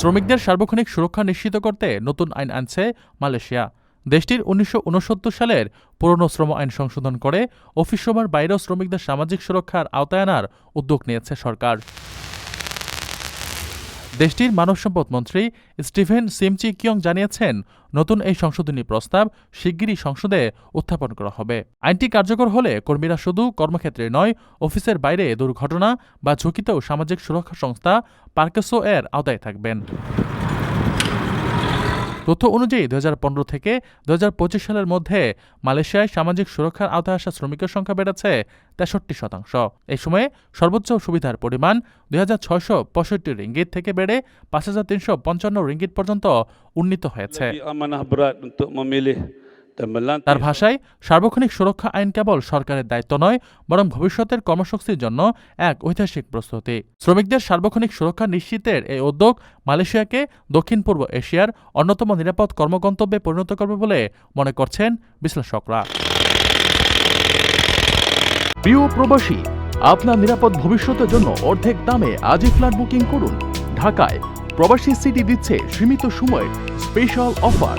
শ্রমিকদের সার্বক্ষণিক সুরক্ষা নিশ্চিত করতে নতুন আইন আনছে মালয়েশিয়া। দেশটির উনিশশো উনসত্তর সালের পুরনো শ্রম আইন সংশোধন করে অফিস সময়ের বাইরেও শ্রমিকদের সামাজিক সুরক্ষার আওতায় আনার উদ্যোগ নিয়েছে সরকার। দেশটির মানব সম্পদ মন্ত্রী স্টিভেন সিমচি কিয়ং জানিয়েছেন, নতুন এই সংশোধনী প্রস্তাব শিগগিরই সংসদে উত্থাপন করা হবে। আইনটি কার্যকর হলে কর্মীরা শুধু কর্মক্ষেত্রে নয়, অফিসের বাইরে দুর্ঘটনা বা ঝুঁকিতেও সামাজিক সুরক্ষা সংস্থা পার্কেসো এর আওতায় থাকবেন। তথ্য অনুযায়ী দুহাজার পনেরো থেকে দুহাজার পঁচিশ সালের মধ্যে মালয়েশিয়ায় সামাজিক সুরক্ষার আওতায় আসা শ্রমিকের সংখ্যা বেড়েছে তেষট্টি শতাংশ। এই সময়ে সর্বোচ্চ সুবিধার পরিমাণ দুই রিঙ্গিত থেকে বেড়ে পাঁচ হাজার তিনশো পঞ্চান্ন রিঙ্গিত পর্যন্ত উন্নীত হয়েছে। তার ভাষায় সার্বক্ষণিক সুরক্ষা আইন কেবল সরকারের দায়িত্ব নয় বরং ভবিষ্যতের কর্মশক্তির জন্য এক ঐতিহাসিক প্রস্তুতি। শ্রমিকদের সার্বক্ষণিক সুরক্ষা নিশ্চিতের এই উদ্যোগ মালয়েশিয়াকে দক্ষিণ পূর্ব এশিয়ার অন্যতম নিরাপদ কর্মগন্তব্যে পরিণত করবে বলে মনে করছেন বিশ্লেষকরা। প্রিয় প্রবাসী আপনার নিরাপদ ভবিষ্যতের জন্য অর্ধেক দামে আজই ফ্ল্যাট বুকিং করুন। ঢাকায় প্রবাসী সিটি দিচ্ছে সীমিত সময়ের স্পেশাল অফার।